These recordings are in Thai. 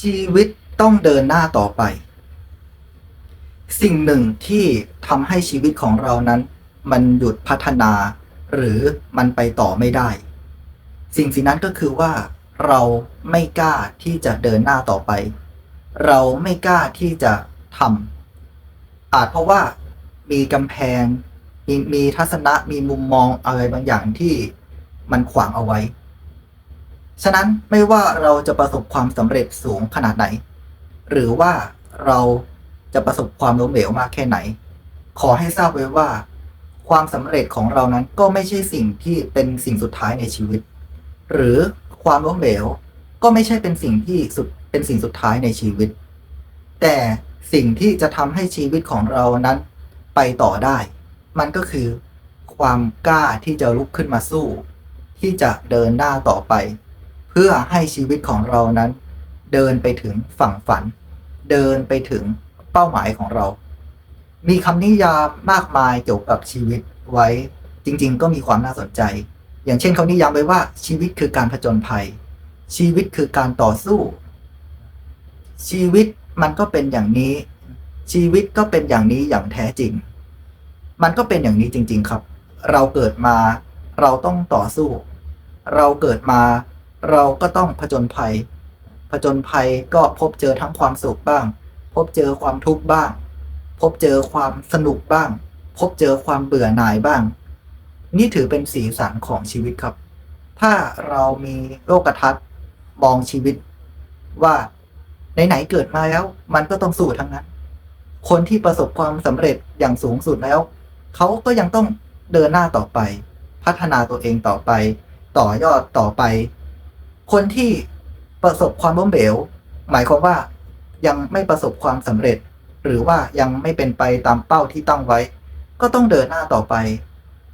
ชีวิตต้องเดินหน้าต่อไป สิ่งหนึ่งที่ทำให้ชีวิตของเรานั้น มันหยุดพัฒนา หรือมันไปต่อไม่ได้ สิ่งสิ่งนั้นก็คือว่าเราไม่กล้าที่จะเดินหน้าต่อไป เราไม่กล้าที่จะทำอาจเพราะว่ามีกำแพง มีมีทัศนะมีมุมมองอะไรบางอย่างที่มันขวางเอาไว้ ฉะนั้นไม่ว่าเราจะประสบความสำเร็จสูงขนาดไหน หรือว่าเราจะประสบความล้มเหลวมากแค่ไหน ขอให้ทราบไว้ว่า ความสำเร็จของเรานั้นก็ไม่ใช่สิ่งที่เป็นสิ่งสุดท้ายในชีวิต หรือความล้มเหลวก็ไม่ใช่เป็นสิ่งที่สุดเป็นสิ่งสุดท้ายในชีวิต แต่สิ่งที่จะทำให้ชีวิตของเรานั้นไปต่อได้ มันก็คือความกล้าที่จะลุกขึ้นมาสู้ ที่จะเดินหน้าต่อไป เพื่อให้ชีวิตของเรานั้น เดินไปถึงฝั่งฝัน เดินไปถึงเป้าหมายของเรา มีคำนิยามมากมายเกี่ยวกับชีวิตไว้จริง ๆ ก็มีความน่าสนใจ อย่างเช่นเขานิยามไว้ว่าชีวิตคือการผจญภัย ชีวิตคือการต่อสู้ ชีวิตมันก็เป็นอย่างนี้ ชีวิตก็เป็นอย่างนี้อย่างแท้จริง มันก็เป็นอย่างนี้จริง ๆ ครับ เราเกิดมาเราต้องต่อสู้ เราเกิดมา เราก็ต้องผจญภัย ผจญภัยก็พบเจอทั้งความสุขบ้าง พบเจอความทุกข์บ้าง พบเจอความสนุกบ้าง พบเจอความเบื่อหน่ายบ้าง นี่ถือเป็นสีสันของชีวิตครับ ถ้าเรามีโลกทัศน์มองชีวิตว่าไหนๆเกิดมาแล้ว มันก็ต้องสู้ทั้งนั้น คนที่ประสบความสำเร็จอย่างสูงสุดแล้ว เขาก็ยังต้องเดินหน้าต่อไป พัฒนาตัวเองต่อไป ต่อยอดต่อไป คนที่ประสบความล้มเหลวหมายความว่ายังไม่ประสบความสำเร็จ หรือว่ายังไม่เป็นไปตามเป้าที่ตั้งไว้ ก็ต้องเดินหน้าต่อไป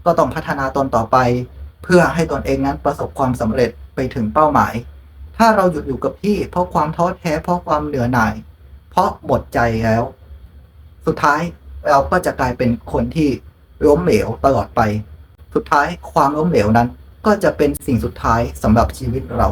ก็ต้องพัฒนาตนต่อไป เพื่อให้ตนเองนั้นประสบความสำเร็จไปถึงเป้าหมาย ถ้าเราหยุดอยู่กับที่ เพราะความท้อแท้เพราะความเหนื่อยหน่าย เพราะหมดใจแล้ว สุดท้ายเราก็จะกลายเป็นคนที่ล้มเหลวตลอดไป สุดท้ายความล้มเหลวนั้น ก็จะเป็นสิ่งสุดท้ายสำหรับชีวิตเรา